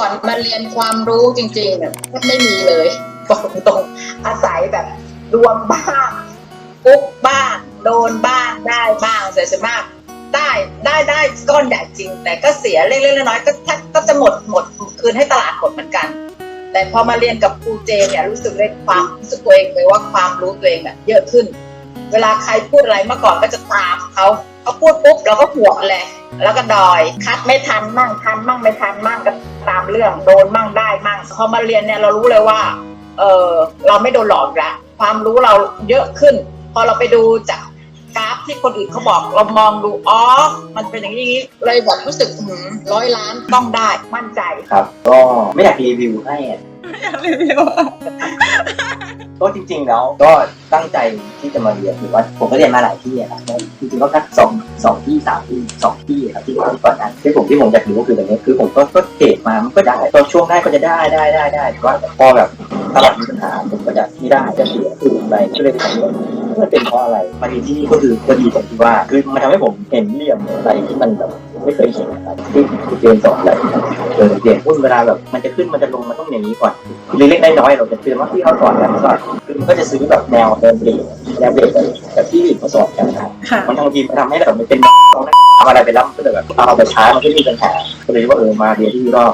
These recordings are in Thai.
ก่อนมาเรียนความรู้จริงๆเนี่ยแทบไม่มีเลยบอกตรงอาศัยแบบดวงบ้างปุ๊บบ้างโดนบ้างได้บ้างแต่ส่วนมากได้ได้ได้ก้อนใหญ่จริง แต่ก็เสียเล็กๆน้อยๆก็แทบก็จะหมดหมดคืนให้ตลาดหมดเหมือนกัน แต่พอมาเรียนกับครูเจเนี่ยรู้สึกได้ความรู้สึกตัวเองเลยว่าความรู้ตัวเองแบบเยอะขึ้น เวลาใครพูดอะไรเมื่อก่อนก็จะตามเขาเขาพูดปุ๊บเราก็หัวเลยแล้วก็ดอยคัดไม่ทันมั่งทันมั่งไม่ทันมั่งก็ ตามเรื่องโดนมั่งได้มั่งพอมาเรียนเนี่ยเรารู้เลยว่า เออเราไม่โดนหลอกละความรู้เราเยอะขึ้น พอเราไปดูจากกราฟที่คนอื่นเขาบอกเรามองดูอ๋อ มันเป็นอย่างนี้เลยแบบรู้สึกหืมร้อยล้านต้องได้มั่นใจครับ ก็ไม่อยากรีวิวให้อะอยากรีวิวอะ ก็จริง ๆ แล้วก็ตั้งใจที่จะมาเรียนหรือว่าผมก็เรียนมาหลายที่อะครับจริงๆก็แค่สองสองที่สามที่สองที่ครับที่ที่ก่อนนั้นที่ผมที่ผมอยากรู้ก็คือแบบนี้คือผมก็ก็เกรดมามันก็ได้ตอนช่วงแรกก็จะได้ได้ได้ได้แต่ว่าพอแบบตลาดมีปัญหาผมก็จะไม่ได้จะเสียคืออะไรก็เลยไปทำเรื่องมันเป็นเพราะอะไรมาดีที่นี่ก็คือก็ดีตรงที่ว่าคือมันทำให้ผมเห็นเหลี่ยมอะไรที่มันแบบไม่เคยเห็นนะครับที่เรียนสอนอะไร ออเรียนหุ้นเวลาแบบมันจะขึ้นมันจะลงมันต้องอย่างนี้ก่อนเล็กๆน้อยๆเราจะเตือนว่าที่เขาสอนกันก็คือมันก็จะซื้อแบบแนวเดินเบรกแนวเบรกแบบที่อื่นเขาสอนกันนะครับมันบางทีมันทำให้แบบมันเป็นเอาอะไรไปแล้วมันก็เลยแบบเอาไปใช้มันก็มีปัญหาก็เลยว่าเออมาเรียนที่นี่ก็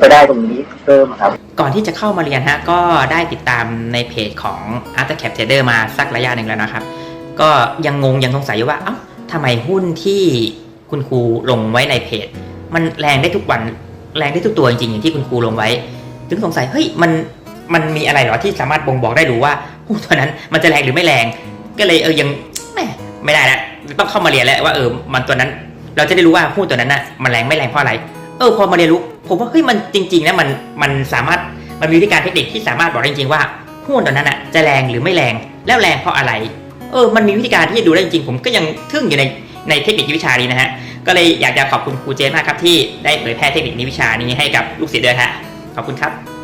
ก็ได้ตรงนี้เพิ่มครับ ก่อนที่จะเข้ามาเรียนฮะก็ได้ติดตามในเพจของ After Cap Trader มาสักระยะหนึ่งแล้วนะครับ ก็ยังงงยังสงสัยอยู่ว่าเอ้าทำไมหุ้นที่คุณครูลงไว้ในเพจ มันแรงได้ทุกวัน แรงได้ทุกตัวจริงๆอย่างที่คุณครูลงไว้ ถึงสงสัยเฮ้ยมันมันมีอะไรเหรอที่สามารถบ่งบอกได้รู้ว่าหุ้นตัวนั้นมันจะแรงหรือไม่แรง ก็เลยเออยังแหมไม่ได้แล้วต้องเข้ามาเรียนแล้วว่าเออมันตัวนั้น เราจะได้รู้ว่าหุ้นตัวนั้นน่ะมันแรงไม่แรงเพราะอะไร เออพอมาเรียนรู้ ผมว่าเฮ้ยมันจริงๆนะมันมันสามารถมันมีวิธีการเทคนิคที่สามารถบอกได้จริงๆว่าหุ้นตัวนั้นอะจะแรงหรือไม่แรงแล้วแรงเพราะอะไร เออมันมีวิธีการที่จะดูได้จริงๆผมก็ยังทึ่งอยู่ในในเทคนิควิชานี้นะฮะ ก็เลยอยากจะขอบคุณครูเจนมากครับที่ได้เผยแพร่เทคนิคนี้วิชานี้ให้กับลูกศิษย์ด้วยฮะขอบคุณครับ